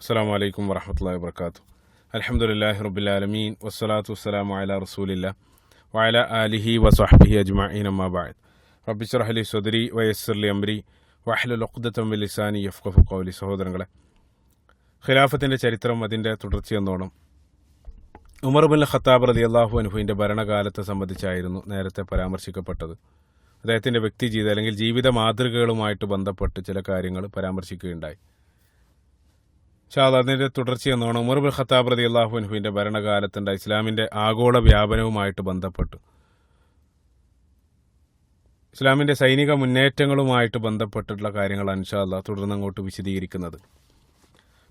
അസ്സാം വലൈക്കും വരഹമുല്ലാ വാത്തു അലഹമുല്ലാഹി റബുലാലമീൻ വസ്സലാത്തു വസ്സലാമു അല റസൂലില്ല. വയല അലിഹി വസ്ഹബി അജ്മഈൻ അമ്മാബാദ് റബിസ്റഹലി സുദരി വയസ്സർലി അംരി വഹ്ലുൽ ഉഖ്ദത്തം കൗലി സഹോദരങ്ങളെ ഖിലാഫത്തിന്റെ ചരിത്രം അതിന്റെ തുടർച്ചയെന്നോണം ഉമർ ബിൻ ഖത്താബ് റതി അള്ളാഹു അനുഹുവിന്റെ ഭരണകാലത്തെ സംബന്ധിച്ചായിരുന്നു നേരത്തെ പരാമർശിക്കപ്പെട്ടത്. അദ്ദേഹത്തിന്റെ വ്യക്തി ജീവിതം അല്ലെങ്കിൽ ജീവിത മാതൃകകളുമായിട്ട് ബന്ധപ്പെട്ട് ചില കാര്യങ്ങൾ പരാമർശിക്കുകയുണ്ടായി. ഷാദ് അതിന്റെ തുടർച്ചയെന്നാണ് ഉമർ ബിൻ ഖത്താബ് റതി അള്ളാഹു അനുഹുവിന്റെ ഭരണകാലത്തുണ്ട് ഇസ്ലാമിന്റെ ആഗോള വ്യാപനവുമായിട്ട് ബന്ധപ്പെട്ടു. ഇസ്ലാമിന്റെ സൈനിക മുന്നേറ്റങ്ങളുമായിട്ട് ബന്ധപ്പെട്ടിട്ടുള്ള കാര്യങ്ങളാണ് ഇൻഷാല്ല തുടർന്ന് അങ്ങോട്ട് വിശദീകരിക്കുന്നത്.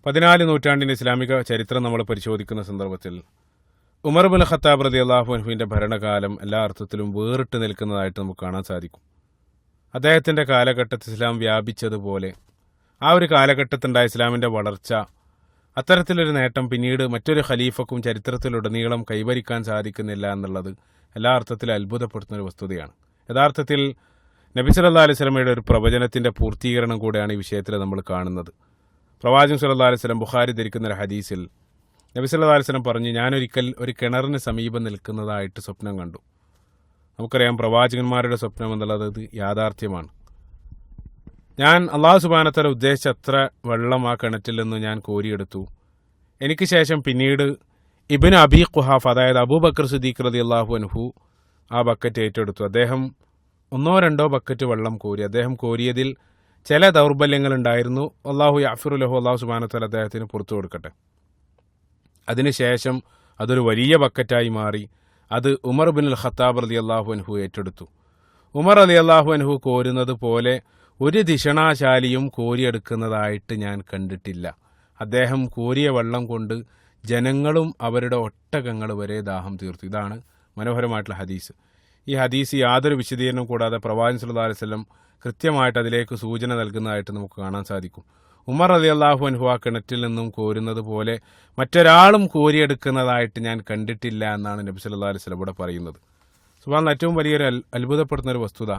പതിനാല് നൂറ്റാണ്ടിന്റെ ഇസ്ലാമിക ചരിത്രം നമ്മൾ പരിശോധിക്കുന്ന സന്ദർഭത്തിൽ ഉമർ ബിൻ ഖത്താബ് റതി അള്ളാഹു അനുഹുവിന്റെ ഭരണകാലം എല്ലാ അർത്ഥത്തിലും വേറിട്ട് നിൽക്കുന്നതായിട്ട് നമുക്ക് കാണാൻ സാധിക്കും. അദ്ദേഹത്തിന്റെ കാലഘട്ടത്തിൽ ഇസ്ലാം വ്യാപിച്ചതുപോലെ ആ ഒരു കാലഘട്ടത്തുണ്ടായ ഇസ്ലാമിന്റെ വളർച്ച അത്തരത്തിലൊരു നേട്ടം പിന്നീട് മറ്റൊരു ഖലീഫക്കും ചരിത്രത്തിലുടനീളം കൈവരിക്കാൻ സാധിക്കുന്നില്ല എന്നുള്ളത് എല്ലാ അർത്ഥത്തിലും അത്ഭുതപ്പെടുത്തുന്ന ഒരു വസ്തുതയാണ്. യഥാർത്ഥത്തിൽ നബി സല്ലാ അലൈഹി സ്വലമയുടെ ഒരു പ്രവചനത്തിന്റെ പൂർത്തീകരണം കൂടെയാണ് ഈ വിഷയത്തിൽ നമ്മൾ കാണുന്നത്. പ്രവാചകൻ സല്ലാ അലൈഹി സ്വലം ബുഖാരി ധരിക്കുന്ന ഒരു ഹദീസിൽ നബി സല്ലാ അലൈഹി സ്വലം പറഞ്ഞു ഞാനൊരിക്കൽ ഒരു കിണറിന് സമീപം നിൽക്കുന്നതായിട്ട് സ്വപ്നം കണ്ടു. നമുക്കറിയാം പ്രവാചകന്മാരുടെ സ്വപ്നം എന്നുള്ളത് യാഥാർത്ഥ്യമാണ്. ഞാൻ അള്ളാഹു സുബാനത്തല ഉദ്ദേശിച്ച അത്ര വെള്ളം ആ കിണറ്റിൽ നിന്ന് ഞാൻ കോരിയെടുത്തു. എനിക്ക് ശേഷം പിന്നീട് ഇബിൻ അബി ഖുഹാഫ് അതായത് അബൂബക്കർ സുദീഖ് റതി അള്ളാഹു അനുഹു ആ ബക്കറ്റ് ഏറ്റെടുത്തു. അദ്ദേഹം ഒന്നോ രണ്ടോ ബക്കറ്റ് വെള്ളം കോരി അദ്ദേഹം കോരിയതിൽ ചില ദൗർബല്യങ്ങൾ ഉണ്ടായിരുന്നു. അള്ളാഹു യാഫിറുലഹു അള്ളാഹു സുബാനത്തല അദ്ദേഹത്തിന് പുറത്തു കൊടുക്കട്ടെ. അതിനുശേഷം അതൊരു വലിയ ബക്കറ്റായി മാറി. അത് ഉമർ ബിൻ ഖത്താബ് റതി അള്ളാഹു അനുഹു ഏറ്റെടുത്തു. ഉമർ അലി അള്ളാഹു അനുഹു കോരുന്നത് പോലെ ഒരു ധിഷണാശാലിയും കോരിയെടുക്കുന്നതായിട്ട് ഞാൻ കണ്ടിട്ടില്ല. അദ്ദേഹം കോരിയ വെള്ളം കൊണ്ട് ജനങ്ങളും അവരുടെ ഒട്ടകങ്ങൾ വരെ ദാഹം തീർത്തു. ഇതാണ് മനോഹരമായിട്ടുള്ള ഹദീസ്. ഈ ഹദീസ് യാതൊരു വിശദീകരണം കൂടാതെ പ്രവാചൻ സുല്ലാ അലൈഹി വസല്ലം കൃത്യമായിട്ട് അതിലേക്ക് സൂചന നൽകുന്നതായിട്ട് നമുക്ക് കാണാൻ സാധിക്കും. ഉമർ അലി അള്ളാഹു അൻഹു ആ കിണറ്റിൽ നിന്നും കോരുന്നത് പോലെ മറ്റൊരാളും കോരിയെടുക്കുന്നതായിട്ട് ഞാൻ കണ്ടിട്ടില്ല എന്നാണ് നബി സല്ലാ അലൈഹി വസല്ലം ഇവിടെ പറയുന്നത്. സുബാൻ ഏറ്റവും വലിയൊരു അത്ഭുതപ്പെടുന്ന ഒരു വസ്തുത.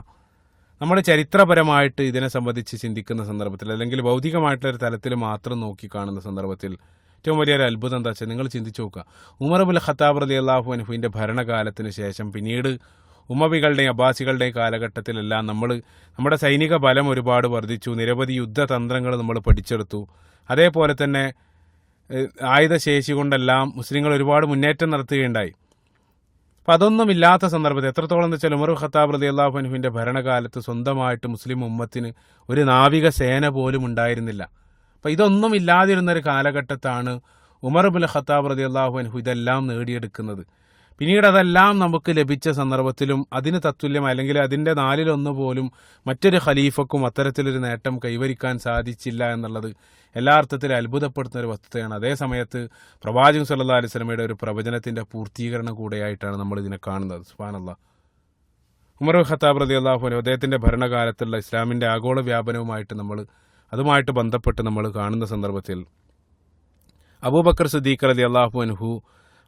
നമ്മൾ ചരിത്രപരമായിട്ട് ഇതിനെ സംബന്ധിച്ച് ചിന്തിക്കുന്ന സന്ദർഭത്തിൽ അല്ലെങ്കിൽ ഭൗതികമായിട്ടുള്ള ഒരു തലത്തിൽ മാത്രം നോക്കി കാണുന്ന സന്ദർഭത്തിൽ ഏറ്റവും വലിയൊരു അത്ഭുതം എന്താ വെച്ചാൽ നിങ്ങൾ ചിന്തിച്ചു നോക്കുക. ഉമർ അബുൽ ഖത്താബ് റലി അള്ളാഹു അനുഹുവിന്റെ ഭരണകാലത്തിന് ശേഷം പിന്നീട് ഉമവികളുടെയും അബ്ബാസികളുടെയും കാലഘട്ടത്തിലെല്ലാം നമ്മൾ നമ്മുടെ സൈനിക ബലം ഒരുപാട് വർദ്ധിച്ചു. നിരവധി യുദ്ധതന്ത്രങ്ങൾ നമ്മൾ പഠിച്ചെടുത്തു. അതേപോലെ തന്നെ ആയുധശേഷി കൊണ്ടെല്ലാം മുസ്ലിങ്ങൾ ഒരുപാട് മുന്നേറ്റം നടത്തുകയുണ്ടായി. അപ്പം അതൊന്നും ഇല്ലാത്ത സന്ദർഭത്തിൽ എത്രത്തോളം എന്ന് വെച്ചാൽ ഉമർ ഖത്താബ് റതി അള്ളാഹുനുവിന്റെ ഭരണകാലത്ത് സ്വന്തമായിട്ട് മുസ്ലിം ഉമ്മത്തിന് ഒരു നാവിക സേന പോലും ഉണ്ടായിരുന്നില്ല. അപ്പം ഇതൊന്നും ഇല്ലാതിരുന്ന ഒരു കാലഘട്ടത്താണ് ഉമർ ബുൽ ഖത്താബ് റതി അള്ളാഹുഅൻഹു ഇതെല്ലാം നേടിയെടുക്കുന്നത്. പിന്നീട് അതെല്ലാം നമുക്ക് ലഭിച്ച സന്ദർഭത്തിലും അതിന് തത്തുല്യം അല്ലെങ്കിൽ അതിന്റെ നാലിലൊന്ന് പോലും മറ്റൊരു ഖലീഫക്കും അത്തരത്തിലൊരു നേട്ടം കൈവരിക്കാൻ സാധിച്ചില്ല എന്നുള്ളത് എല്ലാ അർത്ഥത്തിലും അത്ഭുതപ്പെടുത്തുന്ന ഒരു വസ്തുതയാണ്. അതേ സമയത്ത് പ്രവാചകൻ സല്ലാ അലൈഹി സ്വലമയുടെ ഒരു പ്രവചനത്തിന്റെ പൂർത്തീകരണം കൂടെയായിട്ടാണ് നമ്മൾ ഇതിനെ കാണുന്നത്. സുബാനല്ല ഉമർ ഖത്താബ് റതി അള്ളാഹുനു അദ്ദേഹത്തിന്റെ ഭരണകാലത്തുള്ള ഇസ്ലാമിന്റെ ആഗോള വ്യാപനവുമായിട്ട് നമ്മൾ അതുമായിട്ട് ബന്ധപ്പെട്ട് നമ്മൾ കാണുന്ന സന്ദർഭത്തിൽ അബൂബക്കർ സിദ്ദീഖ് റതി അള്ളാഹു അൻഹു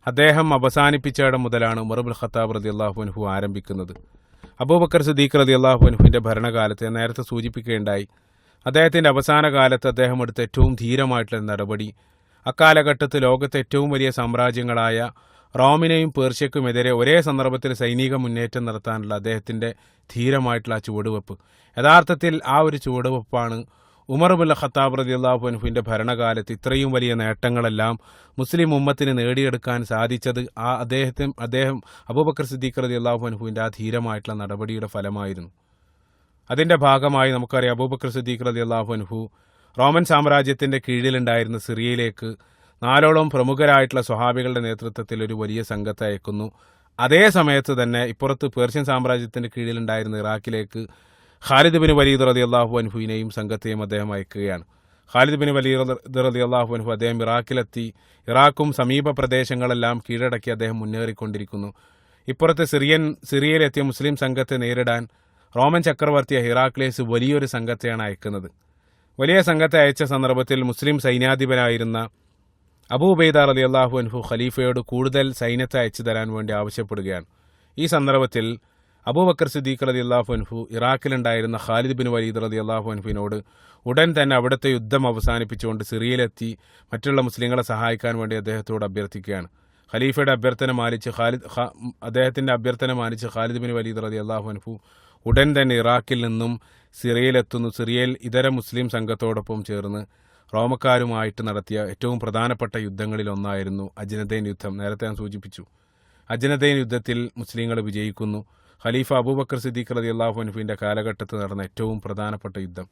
അദ്ദേഹം അവസാനിപ്പിച്ചയിടം മുതലാണ് ഉമർബുൽ ഖത്താബ് റതി അള്ളാഹു അൻഹു ആരംഭിക്കുന്നത്. അബൂബക്കർ സിദ്ദീഖ് റതി അള്ളാഹു ഭരണകാലത്തെ ഭരണകാലത്ത് നേരത്തെ സൂചിപ്പിക്കുകയുണ്ടായി. അദ്ദേഹത്തിന്റെ അവസാന കാലത്ത് അദ്ദേഹം എടുത്ത ഏറ്റവും ധീരമായിട്ടുള്ള നടപടി. അക്കാലഘട്ടത്ത് ലോകത്തെ ഏറ്റവും വലിയ സാമ്രാജ്യങ്ങളായ റോമിനെയും പേർഷ്യക്കുമെതിരെ ഒരേ സന്ദർഭത്തിൽ സൈനിക മുന്നേറ്റം നടത്താനുള്ള അദ്ദേഹത്തിന്റെ ധീരമായിട്ടുള്ള ആ ചുവടുവെപ്പ്. യഥാർത്ഥത്തിൽ ആ ഒരു ചുവടുവെപ്പാണ് ഉമർ ഖത്താബ് റതി അള്ളാഹു അൻഹുവിന്റെ ഭരണകാലത്ത് ഇത്രയും വലിയ നേട്ടങ്ങളെല്ലാം മുസ്ലിം ഉമ്മത്തിന് നേടിയെടുക്കാൻ സാധിച്ചത് ആ അദ്ദേഹത്തെ അദ്ദേഹം അബൂബക്കർ സിദ്ദീഖ് റതി അള്ളാഹു അൻഹുവിന്റെ ആ ധീരമായിട്ടുള്ള നടപടിയുടെ ഫലമായിരുന്നു. അതിന്റെ ഭാഗമായി നമുക്കറിയാം അബൂബക്കർ സിദ്ദീഖ് റതി അള്ളാഹു അൻഹു റോമൻ സാമ്രാജ്യത്തിന്റെ കീഴിലുണ്ടായിരുന്ന സിറിയയിലേക്ക് നാലോളം പ്രമുഖരായിട്ടുള്ള സ്വഹാബികളുടെ നേതൃത്വത്തിൽ ഒരു വലിയ സംഘത്തെ അയക്കുന്നു. അതേ സമയത്ത് തന്നെ ഇപ്പുറത്ത് പേർഷ്യൻ സാമ്രാജ്യത്തിന്റെ കീഴിലുണ്ടായിരുന്ന ഇറാഖിലേക്ക് ഖാലിദ് ബിൻ വലീദ് റതി അള്ളാഹു അൻഹുവിനെയും സംഘത്തെയും അദ്ദേഹം അയക്കുകയാണ്. ഖാലിദ് ബിൻ വലീദ് റതി അള്ളാഹു അൻഹു അദ്ദേഹം ഇറാഖിലെത്തി. ഇറാഖും സമീപ പ്രദേശങ്ങളെല്ലാം കീഴടക്കി അദ്ദേഹം മുന്നേറിക്കൊണ്ടിരിക്കുന്നു. ഇപ്പുറത്തെ സിറിയൻ സിറിയയിലെത്തിയ മുസ്ലിം സംഘത്തെ നേരിടാൻ റോമൻ ചക്രവർത്തിയ ഹിറാക്ലേസ് വലിയൊരു സംഘത്തെയാണ് അയക്കുന്നത്. വലിയ സംഘത്തെ അയച്ച സന്ദർഭത്തിൽ മുസ്ലിം സൈന്യാധിപനായിരുന്ന അബൂബൈദ അലി അള്ളാഹു അൻഹു ഖലീഫയോട് കൂടുതൽ സൈന്യത്തെ അയച്ചു തരാൻ വേണ്ടി ആവശ്യപ്പെടുകയാണ്. ഈ സന്ദർഭത്തിൽ അബൂബക്കർ സിദ്ദീഖ് റതി അള്ളാഹു അൻഹു ഇറാഖിലുണ്ടായിരുന്ന ഖാലിദ് ബിൻ വലീദ് റതി അള്ളാഹു അൻഹുവിനോട് ഉടൻ തന്നെ അവിടുത്തെ യുദ്ധം അവസാനിപ്പിച്ചുകൊണ്ട് സിറിയയിലെത്തി മറ്റുള്ള മുസ്ലിങ്ങളെ സഹായിക്കാൻ വേണ്ടി അദ്ദേഹത്തോട് അഭ്യർത്ഥിക്കുകയാണ്. ഖലീഫയുടെ അഭ്യർത്ഥന മാനിച്ച് ഖാലിദ് അദ്ദേഹത്തിന്റെ അഭ്യർത്ഥന മാനിച്ച് ഖാലിദ് ബിൻ വലീദ് റതി അള്ളാഹു അൻഹു ഉടൻ തന്നെ ഇറാഖിൽ നിന്നും സിറിയയിലെത്തുന്നു. സിറിയയിൽ ഇതര മുസ്ലിം സംഘത്തോടൊപ്പം ചേർന്ന് റോമക്കാരുമായിട്ട് നടത്തിയ ഏറ്റവും പ്രധാനപ്പെട്ട യുദ്ധങ്ങളിൽ ഒന്നായിരുന്നു അജ്നദൈൻ യുദ്ധം. നേരത്തെ ഞാൻ സൂചിപ്പിച്ചു. അജ്നദൈൻ യുദ്ധത്തിൽ മുസ്ലിങ്ങൾ വിജയിക്കുന്നു. ഖലീഫ അബൂബക്കർ സിദ്ദീഖ് റതി അള്ളാഹു അൻഹുവിന്റെ കാലഘട്ടത്തിൽ നടന്ന ഏറ്റവും പ്രധാനപ്പെട്ട യുദ്ധം.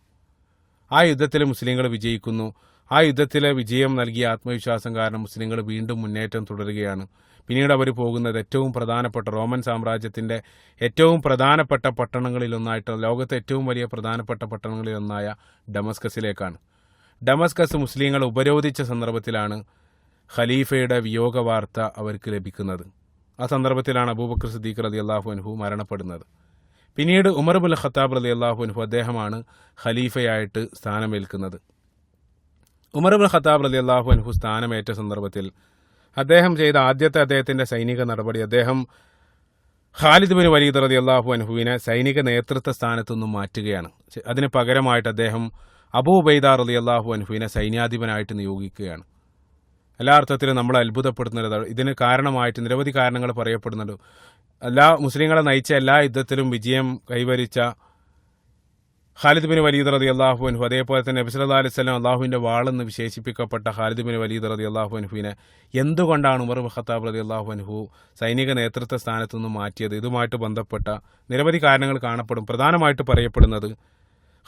ആ യുദ്ധത്തിൽ മുസ്ലിങ്ങൾ വിജയിക്കുന്നു. ആ യുദ്ധത്തിലെ വിജയം നൽകിയ ആത്മവിശ്വാസം കാരണം മുസ്ലിങ്ങൾ വീണ്ടും മുന്നേറ്റം തുടരുകയാണ്. പിന്നീട് അവർ പോകുന്നത് ഏറ്റവും പ്രധാനപ്പെട്ട റോമൻ സാമ്രാജ്യത്തിന്റെ ഏറ്റവും പ്രധാനപ്പെട്ട പട്ടണങ്ങളിലൊന്നായിട്ട് ലോകത്തെ ഏറ്റവും വലിയ പ്രധാനപ്പെട്ട പട്ടണങ്ങളിലൊന്നായ ഡമസ്കസിലേക്കാണ്. ഡമസ്കസ് മുസ്ലിങ്ങൾ ഉപരോധിച്ച സന്ദർഭത്തിലാണ് ഖലീഫയുടെ വിയോഗ വാർത്ത അവർക്ക് ലഭിക്കുന്നത്. ആ സന്ദർഭത്തിലാണ് അബൂബക്കർ സിദ്ദീഖ് റതി അള്ളാഹു അൻഹു മരണപ്പെടുന്നത്. പിന്നീട് ഉമർ ബുൽ ഖത്താബ് റതി അള്ളാഹു അൻഹു അദ്ദേഹമാണ് ഖലീഫയായിട്ട് സ്ഥാനമേൽക്കുന്നത്. ഉമർ ബുൽ ഖത്താബ് റതി അള്ളാഹു അൻഹു സ്ഥാനമേറ്റ സന്ദർഭത്തിൽ അദ്ദേഹം ചെയ്ത ആദ്യത്തെ അദ്ദേഹത്തിന്റെ സൈനിക നടപടി അദ്ദേഹം ഖാലിദ് ബിൻ വലീദ് റതി അള്ളാഹു അൻഹുവിനെ സൈനിക നേതൃത്വ സ്ഥാനത്തു നിന്നും മാറ്റുകയാണ്. അതിന് പകരമായിട്ട് അദ്ദേഹം അബൂ ഉബൈദ റതി അള്ളാഹു അൻഹുവിനെ സൈന്യാധിപനായിട്ട് നിയോഗിക്കുകയാണ്. എല്ലാ അർത്ഥത്തിലും നമ്മൾ അത്ഭുതപ്പെടുത്തുന്നത് ഇതിന് കാരണമായിട്ട് നിരവധി കാരണങ്ങൾ പറയപ്പെടുന്നുണ്ട്. എല്ലാ മുസ്ലിങ്ങളെ നയിച്ച എല്ലാ യുദ്ധത്തിലും വിജയം കൈവരിച്ച ഖാലിദ് ബിൻ വലീദ് റതി അള്ളാഹു അൻഹു അതേപോലെ തന്നെ നബി അല്ലാ അലൈഹി സ്വലം അള്ളാഹുവിന്റെ വാളെന്ന് വിശേഷിപ്പിക്കപ്പെട്ട ഖാലിദ് ബിൻ വലീദ് റതി അള്ളാഹു അൻഹുവിനെ എന്തുകൊണ്ടാണ് ഉമർ ഖത്താബ് റതി അള്ളാഹു അൻഹു സൈനിക നേതൃത്വ സ്ഥാനത്തു നിന്ന് മാറ്റിയത്? ഇതുമായിട്ട് ബന്ധപ്പെട്ട നിരവധി കാരണങ്ങൾ കാണപ്പെടും. പ്രധാനമായിട്ട് പറയപ്പെടുന്നത്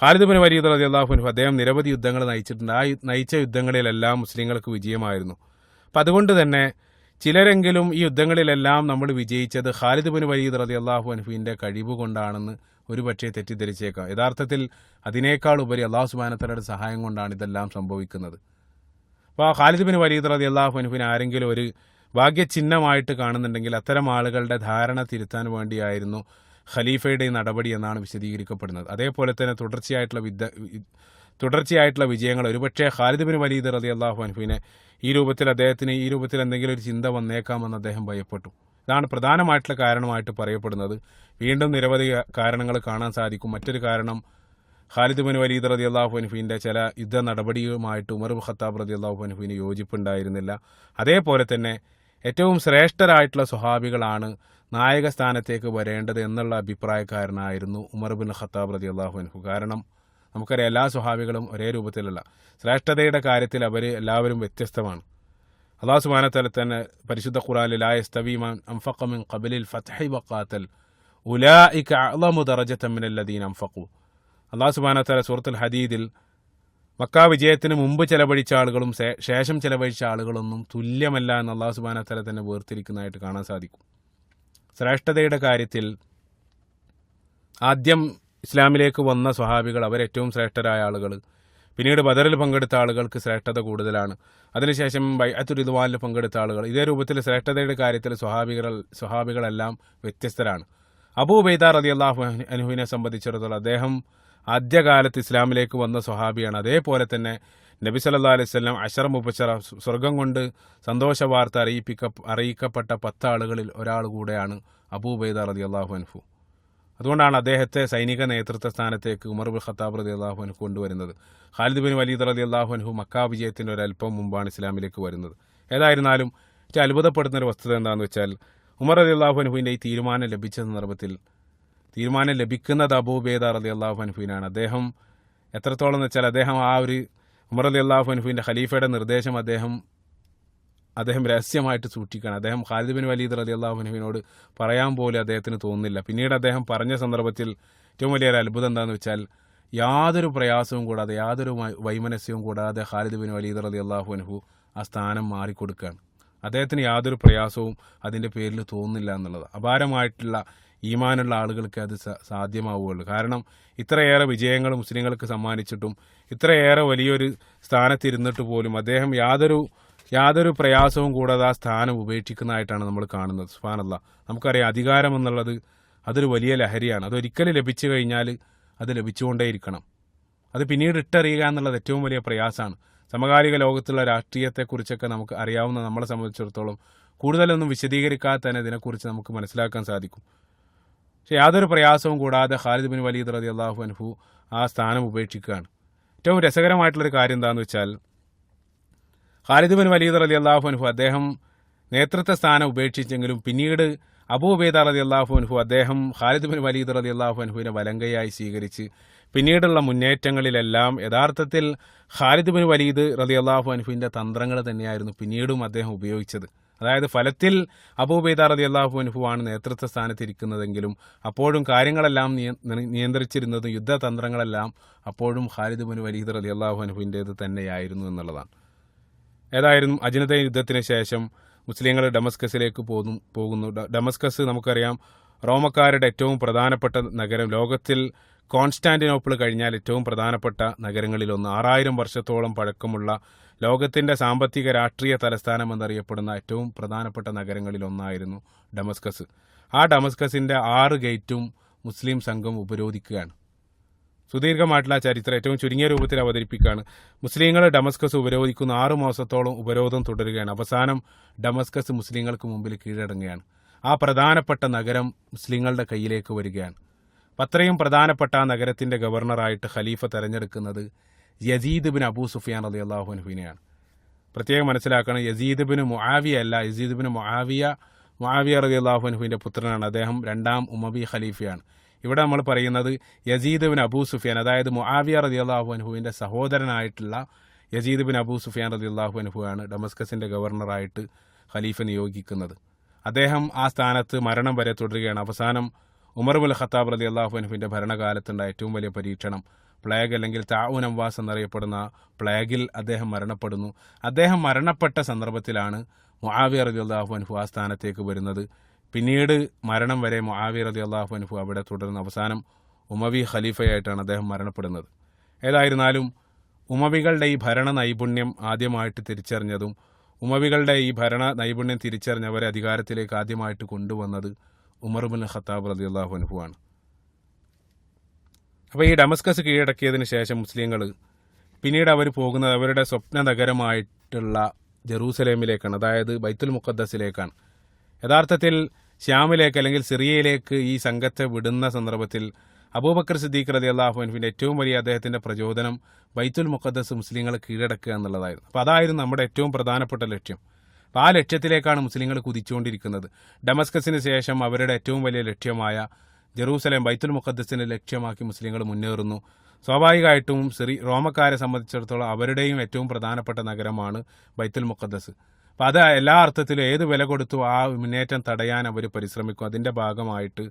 ഖാലിദ് ബിൻ വലീദ് റതി അള്ളാഹു അൻഹു അദ്ദേഹം നിരവധി യുദ്ധങ്ങൾ നയിച്ചിട്ടുണ്ട്. ആ നയിച്ച യുദ്ധങ്ങളിലെല്ലാം മുസ്ലിങ്ങൾക്ക് വിജയമായിരുന്നു. അപ്പം അതുകൊണ്ട് തന്നെ ചിലരെങ്കിലും ഈ യുദ്ധങ്ങളിലെല്ലാം നമ്മൾ വിജയിച്ചത് ഖാലിദ് ബിൻ വലീദ് റതി അള്ളാഹു അൻഹുവിന്റെ കഴിവ് കൊണ്ടാണെന്ന് ഒരു പക്ഷേ തെറ്റിദ്ധരിച്ചേക്കാം. യഥാർത്ഥത്തിൽ അതിനേക്കാൾ ഉപരി അള്ളാഹു സുബാനത്തലയുടെ സഹായം കൊണ്ടാണ് ഇതെല്ലാം സംഭവിക്കുന്നത്. അപ്പോൾ ഖാലിദ് ബിൻ വലീദ് റതി അള്ളാഹു അൻഹുവിന് ആരെങ്കിലും ഒരു ഭാഗ്യചിഹ്നമായിട്ട് കാണുന്നുണ്ടെങ്കിൽ അത്തരം ആളുകളുടെ ധാരണ തിരുത്താൻ വേണ്ടിയായിരുന്നു ഖലീഫയുടെ നടപടി എന്നാണ് വിശദീകരിക്കപ്പെടുന്നത്. അതേപോലെ തന്നെ തുടർച്ചയായിട്ടുള്ള വിദ്യ തുടർച്ചയായിട്ടുള്ള വിജയങ്ങൾ. ഒരുപക്ഷെ ഖാലിദ് ബിൻ വലീദ് റതി അള്ളാഹു അൻഹുവിനെ ഈ രൂപത്തിൽ അദ്ദേഹത്തിന് ഈ രൂപത്തിൽ എന്തെങ്കിലും ഒരു ചിന്ത വന്നേക്കാമെന്ന് അദ്ദേഹം ഭയപ്പെട്ടു. ഇതാണ് പ്രധാനമായിട്ടുള്ള കാരണമായിട്ട് പറയപ്പെടുന്നത്. വീണ്ടും നിരവധി കാരണങ്ങൾ കാണാൻ സാധിക്കും. മറ്റൊരു കാരണം ഖാലിദ് ബിൻ വലീദ് റതി അള്ളാഹു അൻഹുവിന്റെ ചില യുദ്ധ നടപടിയുമായിട്ട് ഉമർ ഖത്താബ് റതി അള്ളാഹു അൻഹുവിന് യോജിപ്പുണ്ടായിരുന്നില്ല. അതേപോലെ തന്നെ ഏറ്റവും ശ്രേഷ്ഠരായിട്ടുള്ള സ്വഹാബികളാണ് നായക സ്ഥാനത്തേക്ക് വരേണ്ടത് എന്നുള്ള അഭിപ്രായക്കാരനായിരുന്നു ഉമർ ബിൻ ഖത്താബ് റതി അള്ളാഹു അൻഹു. കാരണം നമുക്കറിയാം എല്ലാ സ്വഹാബികളും ഒരേ രൂപത്തിലല്ല. ശ്രേഷ്ഠതയുടെ കാര്യത്തിൽ അവർ എല്ലാവരും വ്യത്യസ്തമാണ്. അള്ളാഹു സുബാനത്തല തന്നെ പരിശുദ്ധ ഖുറാനിൽ ആയസ്തവീമാൻ അംഫഖമിൻ കബലിൽ ഫത്തഹി വക്കാത്തൽ ഉലാ ഇക്ക അള്ളമുദറജത്തമ്മിനല്ലദീൻ അംഫഖു അള്ളാഹു സുബാനത്തല സൂറത്തുൽ ഹദീദിൽ മക്ക വിജയത്തിന് മുമ്പ് ചെലവഴിച്ച ആളുകളും ശേഷം ചെലവഴിച്ച ആളുകളൊന്നും തുല്യമല്ല എന്ന് അള്ളാഹു സുബാനത്തല തന്നെ വേർതിരിക്കുന്നതായിട്ട് കാണാൻ സാധിക്കും. ശ്രേഷ്ഠതയുടെ കാര്യത്തിൽ ആദ്യം ഇസ്ലാമിലേക്ക് വന്ന സ്വഹാബികൾ അവരേറ്റവും ശ്രേഷ്ഠരായ ആളുകൾ പിന്നീട് ബദറിൽ പങ്കെടുത്ത ആളുകൾക്ക് ശ്രേഷ്ഠത കൂടുതലാണ്. അതിനുശേഷം ബൈഅത്തുൽ ഇദ്വാനിൽ പങ്കെടുത്ത ആളുകൾ. ഇതേ രൂപത്തിൽ ശ്രേഷ്ഠതയുടെ കാര്യത്തിൽ സ്വഹാബികൾ സ്വഹാബികളെല്ലാം വ്യത്യസ്തരാണ്. അബൂ ബൈദാർ അലി അള്ളാഹു അനുഹുവിനെ സംബന്ധിച്ചിടത്തോളം അദ്ദേഹം ആദ്യകാലത്ത് ഇസ്ലാമിലേക്ക് വന്ന സ്വഹാബിയാണ്. അതേപോലെ തന്നെ നബി സല്ലാ അലൈഹി സ്വലം അഷറ മുബച്ചറ സ്വർഗം കൊണ്ട് സന്തോഷ വാർത്ത അറിയിപ്പിക്ക അറിയിക്കപ്പെട്ട പത്ത് ആളുകളിൽ ഒരാൾ കൂടെയാണ് അബൂബൈദ റതി അള്ളാഹു അൻഹു. അതുകൊണ്ടാണ് അദ്ദേഹത്തെ സൈനിക നേതൃത്വ സ്ഥാനത്തേക്ക് ഉമർ ബിൻ ഖത്താബ് റതി അള്ളാഹു അൻഹു കൊണ്ടുവരുന്നത്. ഖാലിദ് ബിൻ വലീദ് റതി അള്ളാഹു അൻഹു മക്കാ വിജയത്തിന്റെ ഒരല്പം മുമ്പാണ് ഇസ്ലാമിലേക്ക് വരുന്നത്. ഏതായിരുന്നാലും ഏറ്റവും അത്ഭുതപ്പെടുന്ന ഒരു വസ്തുത എന്താണെന്ന് വെച്ചാൽ ഉമർ റതി അള്ളാഹു അൻഹുവിന്റെ ഈ തീരുമാനം ലഭിച്ച സന്ദർഭത്തിൽ തീരുമാനം ലഭിക്കുന്നത് അബൂബേദ റലി അള്ളാഹു അൻഹുവിനാണ്. അദ്ദേഹം എത്രത്തോളം എന്ന് വെച്ചാൽ അദ്ദേഹം ആ ഒരു ഉമർ അലി അള്ളാഹു അൻഹുവിന്റെ ഖലീഫയുടെ നിർദ്ദേശം അദ്ദേഹം അദ്ദേഹം രഹസ്യമായിട്ട് സൂക്ഷിക്കുകയാണ് അദ്ദേഹം ഖാലിദ് ബിൻ വലീദ് റലി അള്ളാഹുനുവിനോട് പറയാൻ പോലും അദ്ദേഹത്തിന് തോന്നുന്നില്ല. പിന്നീട് അദ്ദേഹം പറഞ്ഞ സന്ദർഭത്തിൽ ഏറ്റവും വലിയൊരു അത്ഭുതം എന്താണെന്ന് വെച്ചാൽ യാതൊരു പ്രയാസവും കൂടാതെ യാതൊരു വൈമനസ്യവും കൂടാതെ ഖാലിദ് ബിൻ വലീദ് റലി അള്ളാഹു അൻഹു ആ സ്ഥാനം മാറിക്കൊടുക്കുകയാണ്. അദ്ദേഹത്തിന് യാതൊരു പ്രയാസവും അതിന്റെ പേരിൽ തോന്നുന്നില്ല എന്നുള്ളത്. അപാരമായിട്ടുള്ള ഈമാനുള്ള ആളുകൾക്ക് അത് സാധ്യമാവുകയുള്ളൂ. കാരണം ഇത്രയേറെ വിജയങ്ങൾ മുസ്ലിങ്ങൾക്ക് സമ്മാനിച്ചിട്ടും ഇത്രയേറെ വലിയൊരു സ്ഥാനത്തിരുന്നിട്ട് പോലും അദ്ദേഹം യാതൊരു യാതൊരു പ്രയാസവും കൂടാതെ ആ സ്ഥാനം ഉപേക്ഷിക്കുന്നതായിട്ടാണ് നമ്മൾ കാണുന്നത്. സുഫാനല്ല നമുക്കറിയാം അധികാരം എന്നുള്ളത് അതൊരു വലിയ ലഹരിയാണ്. അതൊരിക്കലും ലഭിച്ചു കഴിഞ്ഞാൽ അത് ലഭിച്ചുകൊണ്ടേയിരിക്കണം. അത് പിന്നീട് ഇട്ടറിയുക എന്നുള്ളത് ഏറ്റവും വലിയ പ്രയാസമാണ്. സമകാലിക ലോകത്തുള്ള രാഷ്ട്രീയത്തെക്കുറിച്ചൊക്കെ നമുക്ക് അറിയാവുന്ന നമ്മളെ സംബന്ധിച്ചിടത്തോളം കൂടുതലൊന്നും വിശദീകരിക്കാതെ തന്നെ ഇതിനെക്കുറിച്ച് നമുക്ക് മനസ്സിലാക്കാൻ സാധിക്കും. പക്ഷെ യാതൊരു പ്രയാസവും കൂടാതെ ഖാലിദ് ബിൻ വലീദ് റതി അള്ളാഹു അൻഹു ആ സ്ഥാനം ഉപേക്ഷിക്കുകയാണ്. ഏറ്റവും രസകരമായിട്ടുള്ളൊരു കാര്യം എന്താണെന്ന് വെച്ചാൽ ഖാലിദ് ബിൻ വലീദ് റതി അള്ളാഹു അൻഹു അദ്ദേഹം നേതൃത്വ സ്ഥാനം ഉപേക്ഷിച്ചെങ്കിലും പിന്നീട് അബൂബേദ റതി അള്ളാഹു അൻഹു അദ്ദേഹം ഖാലിദ് ബിൻ വലീദ് റതി അള്ളാഹു അൻഹുവിനെ വലങ്കയായി സ്വീകരിച്ച് പിന്നീടുള്ള മുന്നേറ്റങ്ങളിലെല്ലാം യഥാർത്ഥത്തിൽ ഖാലിദ് ബിൻ വലീദ് റതി അള്ളാഹു അൻഹുവിന്റെ തന്ത്രങ്ങൾ തന്നെയായിരുന്നു പിന്നീടും അദ്ദേഹം ഉപയോഗിച്ചത്. അതായത് ഫലത്തിൽ അബൂബൈദ റതി അള്ളാഹു അൻഹു ആണ് നേതൃത്വ സ്ഥാനത്തിരിക്കുന്നതെങ്കിലും അപ്പോഴും കാര്യങ്ങളെല്ലാം നിയന്ത്രിച്ചിരുന്നത് യുദ്ധതന്ത്രങ്ങളെല്ലാം അപ്പോഴും ഖാലിദ് ബിൻ വലീദ് അള്ളാഹു അൻഹുവിന്റേത് തന്നെയായിരുന്നു എന്നുള്ളതാണ്. ഏതായിരുന്നു അജിനത യുദ്ധത്തിന് ശേഷം മുസ്ലിങ്ങൾ ഡമസ്കസിലേക്ക് പോകുന്നു. പോകുന്നു ഡമസ്കസ് നമുക്കറിയാം റോമക്കാരുടെ ഏറ്റവും പ്രധാനപ്പെട്ട നഗരം. ലോകത്തിൽ കോൺസ്റ്റാന്റിനോപ്പിൾ കഴിഞ്ഞാൽ ഏറ്റവും പ്രധാനപ്പെട്ട നഗരങ്ങളിലൊന്ന്. ആറായിരം വർഷത്തോളം പഴക്കമുള്ള ലോകത്തിന്റെ സാമ്പത്തിക രാഷ്ട്രീയ തലസ്ഥാനം എന്നറിയപ്പെടുന്ന ഏറ്റവും പ്രധാനപ്പെട്ട നഗരങ്ങളിലൊന്നായിരുന്നു ഡമസ്കസ്. ആ ഡമസ്കസിന്റെ ആറ് ഗേറ്റും മുസ്ലിം സംഘം ഉപരോധിക്കുകയാണ്. സുദീർഘമായിട്ടുള്ള ചരിത്രം ഏറ്റവും ചുരുങ്ങിയ രൂപത്തിൽ അവതരിപ്പിക്കുകയാണ്. മുസ്ലിങ്ങൾ ഡമസ്കസ് ഉപരോധിക്കുന്ന ആറു മാസത്തോളം ഉപരോധം തുടരുകയാണ്. അവസാനം ഡമസ്കസ് മുസ്ലിങ്ങൾക്ക് മുമ്പിൽ കീഴടങ്ങുകയാണ്. ആ പ്രധാനപ്പെട്ട നഗരം മുസ്ലിങ്ങളുടെ കയ്യിലേക്ക് വരികയാണ്. അത്രയും പ്രധാനപ്പെട്ട ആ നഗരത്തിന്റെ ഗവർണറായിട്ട് ഖലീഫ തെരഞ്ഞെടുക്കുന്നത് യസീദ് ബിൻ അബൂ സുഫിയാൻ അലി അള്ളാഹുനുവിനെയാണ് പ്രത്യേകം മനസ്സിലാക്കണം യസീദ് ബിൻ മുആവിയ അല്ല യസീദ് ബിൻ മുആവിയ മുആവിയ അള്ളാഹു അള്ളാഹുനുവിന്റെ പുത്രനാണ്. അദ്ദേഹം രണ്ടാം ഉമബി ഖലീഫയാണ്. ഇവിടെ നമ്മൾ പറയുന്നത് യസീദ് ബിൻ അബൂ സുഫിയാൻ അതായത് മുആവിയ അള്ളാഹു അള്ളാഹുനുഹുവിന്റെ സഹോദരനായിട്ടുള്ള യസീദ് ബിൻ അബൂ സുഫിയാൻ റതി അള്ളാഹുനുഹുവാണ് ഡൊമസ്കസിന്റെ ഗവർണറായിട്ട് ഖലീഫ നിയോഗിക്കുന്നത്. അദ്ദേഹം ആ സ്ഥാനത്ത് മരണം വരെ തുടരുകയാണ്. അവസാനം ഉമർ ഉൽ ഖത്താബ് റതി അള്ളാഹുനുഹുവിന്റെ ഭരണകാലത്തുണ്ടായ ഏറ്റവും വലിയ പരീക്ഷണം പ്ലേഗ് അല്ലെങ്കിൽ താവൂൻ അംവാസ് എന്നറിയപ്പെടുന്ന പ്ലേഗിൽ അദ്ദേഹം മരണപ്പെടുന്നു. അദ്ദേഹം മരണപ്പെട്ട സന്ദർഭത്തിലാണ് മുആവിയ റതി അള്ളാഹു അൻഹു ആ സ്ഥാനത്തേക്ക് വരുന്നത്. പിന്നീട് മരണം വരെ മുആവിയ റതി അള്ളാഹു അൻഹു അവിടെ തുടർന്ന് അവസാനം ഉമവി ഖലീഫയായിട്ടാണ് അദ്ദേഹം മരണപ്പെടുന്നത്. ഏതായിരുന്നാലും ഉമവികളുടെ ഈ ഭരണ നൈപുണ്യം ആദ്യമായിട്ട് തിരിച്ചറിഞ്ഞതും ഉമവികളുടെ ഈ ഭരണ നൈപുണ്യം തിരിച്ചറിഞ്ഞവരെ അധികാരത്തിലേക്ക് ആദ്യമായിട്ട് കൊണ്ടുവന്നത് ഉമർ ബിൻ ഖത്താബ് റതി അള്ളാഹു അൻഹുവാണ് അപ്പോൾ ഈ ഡമസ്കസ് കീഴടക്കിയതിന് ശേഷം മുസ്ലിങ്ങൾ പിന്നീട് അവർ പോകുന്നത് അവരുടെ സ്വപ്ന നഗരമായിട്ടുള്ള ജെറൂസലേമിലേക്കാണ് അതായത് ബൈത്തുൽ മുഖദ്ദസിലേക്കാണ്. യഥാർത്ഥത്തിൽ ശ്യാമിലേക്ക് അല്ലെങ്കിൽ സിറിയയിലേക്ക് ഈ സംഘത്തെ വിടുന്ന സന്ദർഭത്തിൽ അബൂബക്കർ സിദ്ദീഖ് റതി അള്ളാഹുവിന്റെ ഏറ്റവും വലിയ അദ്ദേഹത്തിന്റെ പ്രചോദനം ബൈത്തുൽ മുഖദ്ദസ് മുസ്ലിങ്ങൾ കീഴടക്കുക എന്നുള്ളതായിരുന്നു. അപ്പോൾ അതായിരുന്നു നമ്മുടെ ഏറ്റവും പ്രധാനപ്പെട്ട ലക്ഷ്യം. അപ്പോൾ ആ ലക്ഷ്യത്തിലേക്കാണ് മുസ്ലിങ്ങൾ കുതിച്ചുകൊണ്ടിരിക്കുന്നത്. ഡമസ്കസിന് ശേഷം അവരുടെ ഏറ്റവും വലിയ ലക്ഷ്യമായ ജെറൂസലേം ബൈത്തുൽ മുഖദ്ദസിനെ ലക്ഷ്യമാക്കി മുസ്ലിങ്ങൾ മുന്നേറുന്നു. സ്വാഭാവികമായിട്ടും സിറി റോമക്കാരെ സംബന്ധിച്ചിടത്തോളം അവരുടെയും ഏറ്റവും പ്രധാനപ്പെട്ട നഗരമാണ് ബൈത്തുൽ മുഖദ്ദസ്. അപ്പം അത് എല്ലാ അർത്ഥത്തിലും ഏത് വില കൊടുത്തു ആ മുന്നേറ്റം തടയാൻ അവർ പരിശ്രമിക്കും. അതിന്റെ ഭാഗമായിട്ട്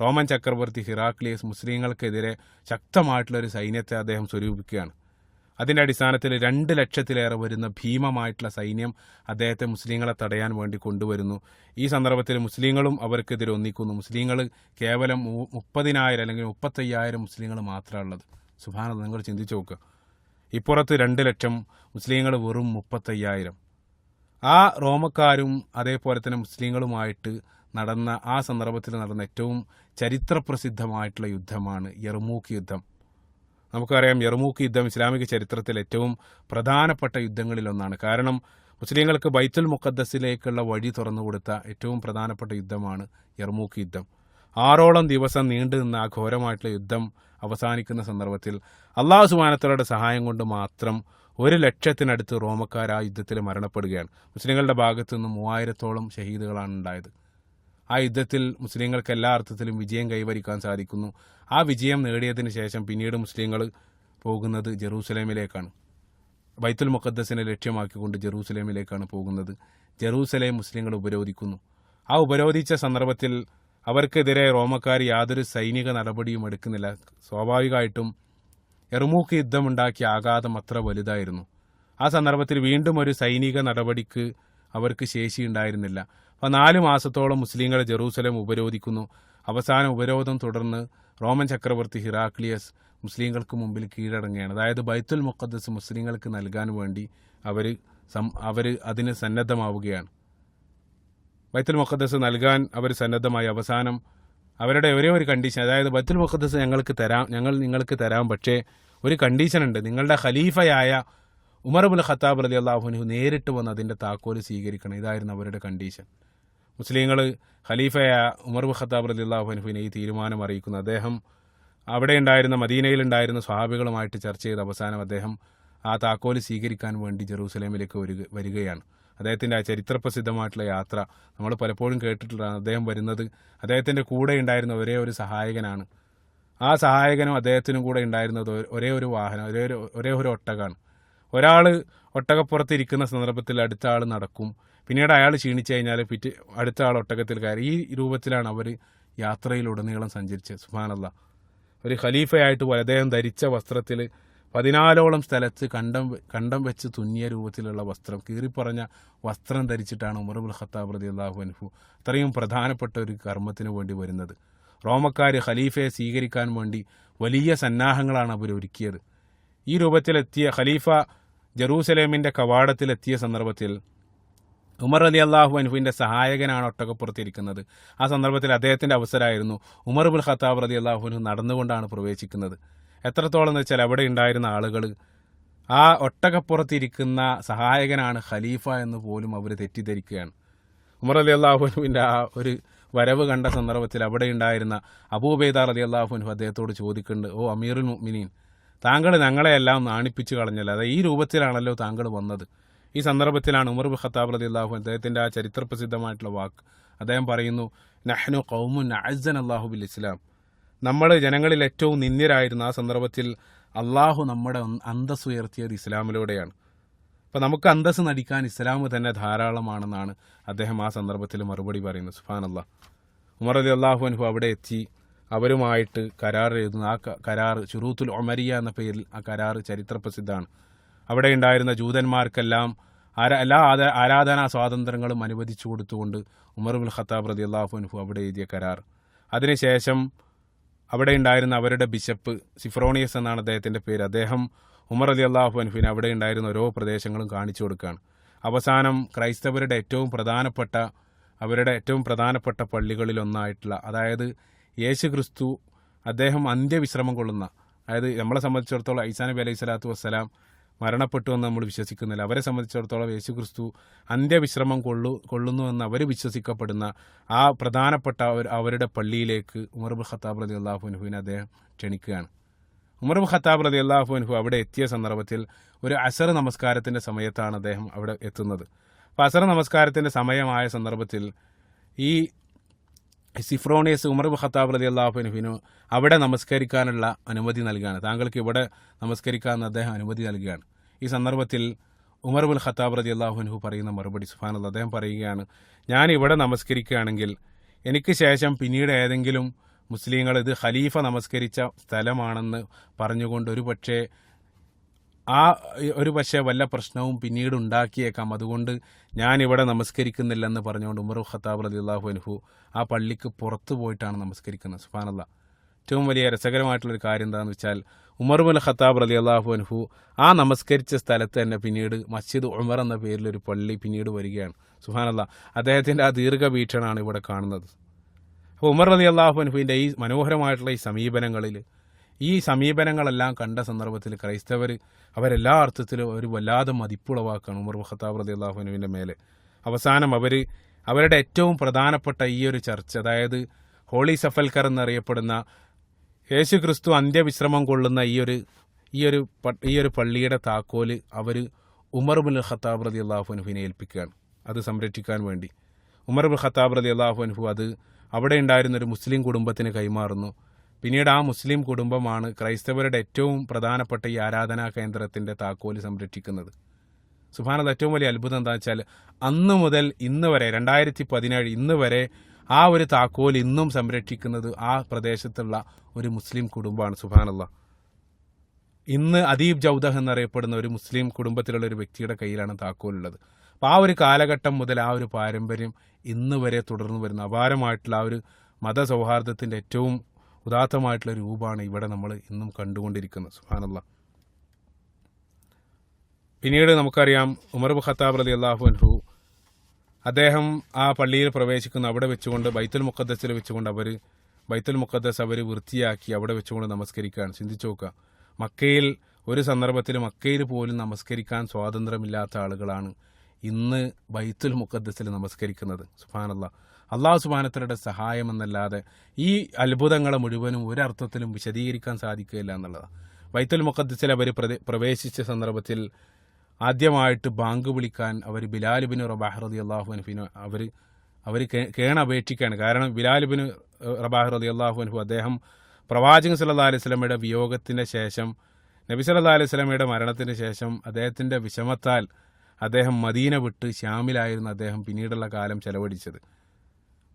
റോമൻ ചക്രവർത്തി ഹിറാക്ലിയസ് മുസ്ലിങ്ങൾക്കെതിരെ ശക്തമായിട്ടുള്ള ഒരു സൈന്യത്തെ അദ്ദേഹം സ്വരൂപിക്കുകയാണ്. അതിന്റെ അടിസ്ഥാനത്തിൽ രണ്ട് ലക്ഷത്തിലേറെ വരുന്ന ഭീമമായിട്ടുള്ള സൈന്യം അദ്ദേഹത്തെ മുസ്ലിങ്ങളെ തടയാൻ വേണ്ടി കൊണ്ടുവരുന്നു. ഈ സന്ദർഭത്തിൽ മുസ്ലിങ്ങളും അവർക്കെതിരെ ഒന്നിക്കുന്നു. മുസ്ലിങ്ങൾ കേവലം മുപ്പതിനായിരം അല്ലെങ്കിൽ മുപ്പത്തയ്യായിരം മുസ്ലിങ്ങൾ മാത്രമേ ഉള്ളത് സുഭാന നിങ്ങൾ ചിന്തിച്ചു നോക്കുക ഇപ്പുറത്ത് രണ്ട് ലക്ഷം മുസ്ലിങ്ങൾ വെറും മുപ്പത്തയ്യായിരം. ആ റോമക്കാരും അതേപോലെ തന്നെ മുസ്ലിങ്ങളുമായിട്ട് നടന്ന ആ സന്ദർഭത്തിൽ നടന്ന ഏറ്റവും ചരിത്രപ്രസിദ്ധമായിട്ടുള്ള യുദ്ധമാണ് യർമൂക്ക് യുദ്ധം. നമുക്കറിയാം യർമൂക്ക് യുദ്ധം ഇസ്ലാമിക ചരിത്രത്തിൽ ഏറ്റവും പ്രധാനപ്പെട്ട യുദ്ധങ്ങളിലൊന്നാണ്. കാരണം മുസ്ലിങ്ങൾക്ക് ബൈത്തുൽ മുഖദ്ദസിലേക്കുള്ള വഴി തുറന്നു കൊടുത്ത ഏറ്റവും പ്രധാനപ്പെട്ട യുദ്ധമാണ് യർമൂക്ക് യുദ്ധം. ആറോളം ദിവസം നീണ്ടു നിന്ന ആ ഘോരമായിട്ടുള്ള യുദ്ധം അവസാനിക്കുന്ന സന്ദർഭത്തിൽ അള്ളാഹു സുബാനത്തലയുടെ സഹായം കൊണ്ട് മാത്രം ഒരു ലക്ഷത്തിനടുത്ത് റോമക്കാർ ആ യുദ്ധത്തിൽ മരണപ്പെടുകയാണ്. മുസ്ലിങ്ങളുടെ ഭാഗത്തു നിന്ന് മൂവായിരത്തോളം ഷഹീദുകളാണ് ഉണ്ടായത്. ആ യുദ്ധത്തിൽ മുസ്ലിങ്ങൾക്ക് എല്ലാ അർത്ഥത്തിലും വിജയം കൈവരിക്കാൻ സാധിക്കുന്നു. ആ വിജയം നേടിയതിന് ശേഷം പിന്നീട് മുസ്ലിങ്ങൾ പോകുന്നത് ജെറൂസലേമിലേക്കാണ്. ബൈത്തുൽ മുഖദ്ദസിനെ ലക്ഷ്യമാക്കിക്കൊണ്ട് ജെറൂസലേമിലേക്കാണ് പോകുന്നത്. ജെറൂസലേം മുസ്ലിങ്ങൾ ഉപരോധിക്കുന്നു. ആ ഉപരോധിച്ച സന്ദർഭത്തിൽ അവർക്കെതിരെ റോമക്കാർ യാതൊരു സൈനിക നടപടിയും എടുക്കുന്നില്ല. സ്വാഭാവികമായിട്ടും എർമൂക്ക് യുദ്ധമുണ്ടാക്കിയ ആഘാതം അത്ര വലുതായിരുന്നു. ആ സന്ദർഭത്തിൽ വീണ്ടും ഒരു സൈനിക നടപടിക്ക് അവർക്ക് ശേഷിയുണ്ടായിരുന്നില്ല അപ്പോൾ നാല് മാസത്തോളം മുസ്ലിങ്ങൾ ജെറൂസലേം ഉപരോധിക്കുന്നു. അവസാന ഉപരോധം തുടർന്ന് റോമൻ ചക്രവർത്തി ഹിറാക്ലിയസ് മുസ്ലിങ്ങൾക്ക് മുമ്പിൽ കീഴടങ്ങുകയാണ്. അതായത് ബൈത്തുൽ മുഖദ്ദസ് മുസ്ലിങ്ങൾക്ക് നൽകാൻ വേണ്ടി അവർ അവർ അതിന് സന്നദ്ധമാവുകയാണ്. ബൈത്തുൽ മുഖദ്ദസ് നൽകാൻ അവർ സന്നദ്ധമായി അവസാനം അവരുടെ ഒരേ ഒരു കണ്ടീഷൻ അതായത് ബൈത്തുൽ മുഖദ്ദസ് ഞങ്ങൾക്ക് തരാം ഞങ്ങൾ നിങ്ങൾക്ക് തരാം പക്ഷേ ഒരു കണ്ടീഷൻ ഉണ്ട്. നിങ്ങളുടെ ഖലീഫയായ ഉമർ ബുൽ ഖത്താബ് അലി അള്ളാഹുനു നേരിട്ട് വന്ന് അതിന്റെ താക്കോൽ സ്വീകരിക്കണം. ഇതായിരുന്നു അവരുടെ കണ്ടീഷൻ മുസ്ലിങ്ങൾ ഖലീഫയ ഉമർ ഖത്താബ് റലി അള്ളാഹുനുവിനെ ഈ തീരുമാനം അറിയിക്കുന്നു. അദ്ദേഹം അവിടെ ഉണ്ടായിരുന്ന മദീനയിലുണ്ടായിരുന്ന സ്വഹാബികളുമായിട്ട് ചർച്ച ചെയ്ത് അവസാനം അദ്ദേഹം ആ താക്കോൽ സ്വീകരിക്കാൻ വേണ്ടി ജെറൂസലേമിലേക്ക് വരിക വരികയാണ്. അദ്ദേഹത്തിന്റെ ആ ചരിത്രപ്രസിദ്ധമായിട്ടുള്ള യാത്ര നമ്മൾ പലപ്പോഴും കേട്ടിട്ടുള്ളതാണ്. അദ്ദേഹം വരുന്നത് അദ്ദേഹത്തിന്റെ കൂടെ ഉണ്ടായിരുന്ന ഒരേ ഒരു സഹായകനാണ്. ആ സഹായകനും അദ്ദേഹത്തിനും കൂടെ ഉണ്ടായിരുന്നത് ഒരേ ഒരു വാഹനം ഒരേ ഒരു ഒരേ ഒരു ഒട്ടകമാണ്. ഒരാൾ ഒട്ടകപ്പുറത്ത് ഇരിക്കുന്ന സന്ദർഭത്തിൽ അടുത്ത ആൾ നടക്കും. പിന്നീട് അയാൾ ക്ഷീണിച്ചു കഴിഞ്ഞാൽ പിറ്റ് അടുത്ത ആൾ ഒട്ടകത്തിൽ കയറി. ഈ രൂപത്തിലാണ് അവർ യാത്രയിലുടനീളം സഞ്ചരിച്ചത്. സുഹാനല്ല ഒരു ഖലീഫയായിട്ട് അദ്ദേഹം ധരിച്ച വസ്ത്രത്തിൽ പതിനാലോളം സ്ഥലത്ത് കണ്ടം കണ്ടം വെച്ച് തുന്നിയ രൂപത്തിലുള്ള വസ്ത്രം കീറിപ്പറഞ്ഞ വസ്ത്രം ധരിച്ചിട്ടാണ് ഉമറുൽ ഖത്താബ് റതി അള്ളാഹു അൻഹു അത്രയും പ്രധാനപ്പെട്ട ഒരു കർമ്മത്തിന് വേണ്ടി വരുന്നത്. റോമക്കാർ ഖലീഫയെ സ്വീകരിക്കാൻ വേണ്ടി വലിയ സന്നാഹങ്ങളാണ് അവർ ഒരുക്കിയത്. ഈ രൂപത്തിലെത്തിയ ഖലീഫ ജറൂസലേമിന്റെ കവാടത്തിലെത്തിയ സന്ദർഭത്തിൽ ഉമർ അലി അള്ളാഹു അൻഹുവിന്റെ സഹായകനാണ് ഒട്ടകപ്പുറത്തിരിക്കുന്നത്. ആ സന്ദർഭത്തിൽ അദ്ദേഹത്തിന്റെ അവസരമായിരുന്നു ഉമർ ബുൽ ഖത്താബ് റലി അള്ളാഹുനു നടന്നുകൊണ്ടാണ് പ്രവേശിക്കുന്നത്. എത്രത്തോളം എന്ന് വെച്ചാൽ അവിടെ ഉണ്ടായിരുന്ന ആളുകൾ ആ ഒട്ടകപ്പുറത്തിരിക്കുന്ന സഹായകനാണ് ഖലീഫ എന്ന് പോലും അവർ തെറ്റിദ്ധരിക്കുകയാണ്. ഉമർ അലി അള്ളാഹുനുവിന്റെ ആ ഒരു വരവ് കണ്ട സന്ദർഭത്തിൽ അവിടെ ഉണ്ടായിരുന്ന അബൂബൈദാർ അലി അള്ളാഹുനു അദ്ദേഹത്തോട് ചോദിക്കുന്നുണ്ട് ഓ അമീറുൽ മുഅ്മിനീൻ താങ്കൾ ഞങ്ങളെയെല്ലാം നാണിപ്പിച്ചു കളഞ്ഞല്ലോ? അതായത് ഈ രൂപത്തിലാണല്ലോ താങ്കൾ വന്നത്. ഈ സന്ദർഭത്തിലാണ് ഉമർ ഖത്താബ് റതി അള്ളാഹു അദ്ദേഹത്തിന്റെ ആ ചരിത്രപ്രസിദ്ധമായിട്ടുള്ള വാക്ക്. അദ്ദേഹം പറയുന്നു നഹ്നു കൗമുൻ അസൻ അള്ളാഹു ബിൽ ഇസ്ലാം. നമ്മൾ ജനങ്ങളിൽ ഏറ്റവും നിന്ദ്യരായിരുന്ന ആ സന്ദർഭത്തിൽ അള്ളാഹു നമ്മുടെ അന്തസ് ഉയർത്തിയത് ഇസ്ലാമിലൂടെയാണ്. അപ്പം നമുക്ക് അന്തസ് നടിക്കാൻ ഇസ്ലാം തന്നെ ധാരാളമാണെന്നാണ് അദ്ദേഹം ആ സന്ദർഭത്തിൽ മറുപടി പറയുന്നത്. സുഫാൻ അള്ളാഹ് ഉമർ അലി അള്ളാഹു അനുഭവം അവിടെ എത്തി. അവരുമായിട്ട് കരാർ എഴുതുന്നു ആ കരാർ ഷുറൂത്തുൽ ഒമരിയ എന്ന പേരിൽ ആ കരാർ ചരിത്രപ്രസിദ്ധമാണ്. അവിടെ ഉണ്ടായിരുന്ന ജൂതന്മാർക്കെല്ലാം ആരാ എല്ലാ ആദ- ആരാധനാ സ്വാതന്ത്ര്യങ്ങളും അനുവദിച്ചു കൊടുത്തുകൊണ്ട് ഉമർ ഉൽ ഖത്താബ് റതി അള്ളാഹു അൻഹു അവിടെ എഴുതിയ കരാർ. അതിനുശേഷം അവിടെ ഉണ്ടായിരുന്ന അവരുടെ ബിഷപ്പ് സിഫ്രോണിയസ് എന്നാണ് അദ്ദേഹത്തിന്റെ പേര്. അദ്ദേഹം ഉമർ അലി അള്ളാഹു അൻഹുവിന് അവിടെ ഉണ്ടായിരുന്ന ഓരോ പ്രദേശങ്ങളും കാണിച്ചു കൊടുക്കുകയാണ് അവസാനം ക്രൈസ്തവരുടെ ഏറ്റവും പ്രധാനപ്പെട്ട അവരുടെ ഏറ്റവും പ്രധാനപ്പെട്ട പള്ളികളിലൊന്നായിട്ടുള്ള അതായത് യേശു ക്രിസ്തു അദ്ദേഹം അന്ത്യവിശ്രമം കൊള്ളുന്ന അതായത് നമ്മളെ സംബന്ധിച്ചിടത്തോളം ഐസാനബി അലൈഹി സ്വലാത്തു വസ്സലാം മരണപ്പെട്ടു എന്ന് നമ്മൾ വിശ്വസിക്കുന്നില്ല. അവരെ സംബന്ധിച്ചിടത്തോളം യേശു ക്രിസ്തു അന്ത്യവിശ്രമം കൊള്ളു കൊള്ളുന്നു എന്ന് അവർ വിശ്വസിക്കപ്പെടുന്ന ആ പ്രധാനപ്പെട്ട അവരുടെ പള്ളിയിലേക്ക് ഉമർ ഖത്താബ് റതി അള്ളാഹു അനുഹുവിനെ അദ്ദേഹം ക്ഷണിക്കുകയാണ്. ഉമർ ഖത്താബ് റതി അള്ളാഹു അനുഹു അവിടെ എത്തിയ സന്ദർഭത്തിൽ ഒരു അസർ നമസ്കാരത്തിന്റെ സമയത്താണ് അദ്ദേഹം അവിടെ എത്തുന്നത്. അപ്പോൾ അസർ നമസ്കാരത്തിന്റെ സമയമായ സന്ദർഭത്തിൽ ഈ സിഫ്രോണിയസ് ഉമർ ഖത്താബ് അലി അള്ളാഹുനുവിനു അവിടെ നമസ്കരിക്കാനുള്ള അനുമതി നൽകുകയാണ് താങ്കൾക്ക് ഇവിടെ നമസ്കരിക്കാമെന്ന് അദ്ദേഹം അനുമതി നൽകുകയാണ്. ഈ സന്ദർഭത്തിൽ ഉമർ ബുൽ ഖത്താബ് റതി അള്ളാഹുനുഹു പറയുന്ന മറുപടി സുഫാനുള്ള അദ്ദേഹം പറയുകയാണ് ഞാൻ ഇവിടെ നമസ്കരിക്കുകയാണെങ്കിൽ എനിക്ക് ശേഷം പിന്നീട് ഏതെങ്കിലും മുസ്ലിങ്ങൾ ഇത് ഖലീഫ നമസ്കരിച്ച സ്ഥലമാണെന്ന് പറഞ്ഞുകൊണ്ട് ഒരു പക്ഷേ ആ ഒരു പക്ഷേ വല്ല പ്രശ്നവും പിന്നീട് ഉണ്ടാക്കിയേക്കാം. അതുകൊണ്ട് ഞാൻ ഇവിടെ നമസ്കരിക്കുന്നില്ലെന്ന് പറഞ്ഞുകൊണ്ട് ഉമർ ഖത്താബ് അലി അള്ളാഹു അൻഹു ആ പള്ളിക്ക് പുറത്തു പോയിട്ടാണ് നമസ്കരിക്കുന്നത്. സുഫാനല്ല ഏറ്റവും വലിയ രസകരമായിട്ടുള്ളൊരു കാര്യം എന്താണെന്ന് വെച്ചാൽ ഉമർ ബുൽ ഖത്താബ് അലി അള്ളാഹു അൻഹു ആ നമസ്കരിച്ച സ്ഥലത്ത് തന്നെ പിന്നീട് മസ്ജിദ് ഉമർ എന്ന പേരിലൊരു പള്ളി പിന്നീട് വരികയാണ്. സുഹാനല്ല അദ്ദേഹത്തിന്റെ ആ ദീർഘവീക്ഷണമാണ് ഇവിടെ കാണുന്നത്. അപ്പോൾ ഉമർ അലി അള്ളാഹു അനുഹുവിന്റെ ഈ മനോഹരമായിട്ടുള്ള ഈ സമീപനങ്ങളിൽ ഈ സമീപനങ്ങളെല്ലാം കണ്ട സന്ദർഭത്തിൽ ക്രൈസ്തവർ അവരെല്ലാ അർത്ഥത്തിലും ഒരു വല്ലാതെ മതിപ്പുളവാക്കാണ് ഉമർ ഖത്താബ് റതി അള്ളാഹുനുവിന്റെ മേലെ. അവസാനം അവർ അവരുടെ ഏറ്റവും പ്രധാനപ്പെട്ട ഈ ഒരു ചർച്ച അതായത് ഹോളി സഫൽക്കർ എന്നറിയപ്പെടുന്ന യേശു ക്രിസ്തു അന്ത്യവിശ്രമം കൊള്ളുന്ന ഈ ഒരു ഈ ഒരു ഈ ഒരു പള്ളിയുടെ താക്കോൽ അവർ ഉമർ ബുൽ ഖത്താബ് റതി അള്ളാഹുനുവിനെ ഏൽപ്പിക്കുകയാണ്. അത് സംരക്ഷിക്കാൻ വേണ്ടി. ഉമർ ബുൽ ഖത്താബ് റതി അള്ളാഹുനുഹു അത് അവിടെ ഉണ്ടായിരുന്ന ഒരു മുസ്ലിം കുടുംബത്തിന് കൈമാറുന്നു. പിന്നീട് ആ മുസ്ലിം കുടുംബമാണ് ക്രൈസ്തവരുടെ ഏറ്റവും പ്രധാനപ്പെട്ട ഈ ആരാധനാ കേന്ദ്രത്തിന്റെ താക്കോൽ സംരക്ഷിക്കുന്നത്. സുഭാനത് ഏറ്റവും വലിയ അത്ഭുതം എന്താ വെച്ചാൽ അന്ന് മുതൽ ഇന്ന് വരെ രണ്ടായിരത്തി പതിനേഴ് ഇന്ന് വരെ ആ ഒരു താക്കോൽ ഇന്നും സംരക്ഷിക്കുന്നത് ആ പ്രദേശത്തുള്ള ഒരു മുസ്ലിം കുടുംബമാണ് സുഭാനല്ല ഇന്ന് അദീബ് ജൗദഹ് എന്നറിയപ്പെടുന്ന ഒരു മുസ്ലിം കുടുംബത്തിലുള്ള ഒരു വ്യക്തിയുടെ കയ്യിലാണ് താക്കോലുള്ളത്. അപ്പോൾ ആ ഒരു കാലഘട്ടം മുതൽ ആ ഒരു പാരമ്പര്യം ഇന്ന് വരെ തുടർന്നു വരുന്ന അപാരമായിട്ടുള്ള ആ ഒരു മത മതസൗഹാർദ്ദത്തിന്റെ ഏറ്റവും ഉദാത്തമായിട്ടുള്ള രൂപമാണ് ഇവിടെ നമ്മൾ ഇന്നും കണ്ടുകൊണ്ടിരിക്കുന്നത്. സുഹാനല്ല പിന്നീട് നമുക്കറിയാം ഉമർ ഖത്താബ് അലി അള്ളാഹു അൻഹു അദ്ദേഹം ആ പള്ളിയിൽ പ്രവേശിക്കുന്ന. അവിടെ വെച്ചുകൊണ്ട് ബൈത്തുൽ മുഖദ്ദസിൽ വെച്ചുകൊണ്ട് അവർ ബൈത്തുൽ മുഖദ്ദസ് അവർ വൃത്തിയാക്കി അവിടെ വെച്ചുകൊണ്ട് നമസ്കരിക്കുകയാണ്. ചിന്തിച്ചു നോക്കുക. മക്കയിൽ ഒരു സന്ദർഭത്തിൽ മക്കയിൽ പോലും നമസ്കരിക്കാൻ സ്വാതന്ത്ര്യമില്ലാത്ത ആളുകളാണ് ഇന്ന് ബൈത്തുൽ മുഖദ്ദസിൽ നമസ്കരിക്കുന്നത്. സുബാനല്ല അള്ളാഹു സുബാനത്തലയുടെ സഹായം എന്നല്ലാതെ ഈ അത്ഭുതങ്ങളെ മുഴുവനും ഒരർത്ഥത്തിലും വിശദീകരിക്കാൻ സാധിക്കുകയില്ല എന്നുള്ളതാണ്. വൈത്തൽ മുഖദ്സിൽ അവർ പ്രവേശിച്ച സന്ദർഭത്തിൽ ആദ്യമായിട്ട് ബാങ്ക് വിളിക്കാൻ അവർ ബിലാലുബിൻ റബാഹ് അള്ളാഹു അൻഫിന് അവർ അവർ കേണപേക്ഷിക്കുകയാണ്. കാരണം ബിലാലുബിൻ റബാഹ് അള്ളാഹു അൻഹു അദ്ദേഹം പ്രവാചകൻ സല്ലാ അലൈഹി സ്വലമയുടെ വിയോഗത്തിന് ശേഷം നബി സല്ലാ അലൈഹി സ്വലമയുടെ മരണത്തിന് ശേഷം അദ്ദേഹത്തിന്റെ വിഷമത്താൽ അദ്ദേഹം മദീന വിട്ട് ശ്യാമിലായിരുന്നു അദ്ദേഹം പിന്നീടുള്ള കാലം ചെലവഴിച്ചത്.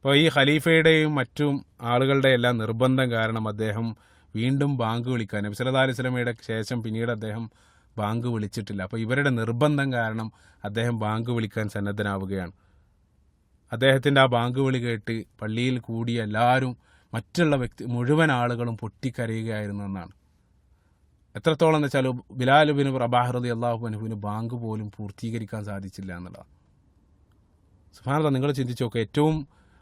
അപ്പോൾ ഈ ഖലീഫയുടെയും മറ്റും ആളുകളുടെ എല്ലാം നിർബന്ധം കാരണം അദ്ദേഹം വീണ്ടും ബാങ്ക് വിളിക്കാൻ നബി സല്ലാ അലൈഹി സ്വലമയുടെ ശേഷം പിന്നീട് അദ്ദേഹം ബാങ്ക് വിളിച്ചിട്ടില്ല. അപ്പോൾ ഇവരുടെ നിർബന്ധം കാരണം അദ്ദേഹം ബാങ്ക് വിളിക്കാൻ സന്നദ്ധനാവുകയാണ്. അദ്ദേഹത്തിന്റെ ആ ബാങ്ക് വിളി കേട്ട് പള്ളിയിൽ കൂടിയ എല്ലാവരും മറ്റുള്ള വ്യക്തി മുഴുവൻ ആളുകളും പൊട്ടിക്കരയുകയായിരുന്നു എന്നാണ്. എത്രത്തോളം എന്ന് വെച്ചാൽ ബിലാൽ ബിൻ റബാഹ്റദി അള്ളാഹു അനുവിന് ബാങ്ക് പോലും പൂർത്തീകരിക്കാൻ സാധിച്ചില്ല എന്നുള്ളതാണ്. സുഹാനത നിങ്ങൾ ചിന്തിച്ചു നോക്കുക ഏറ്റവും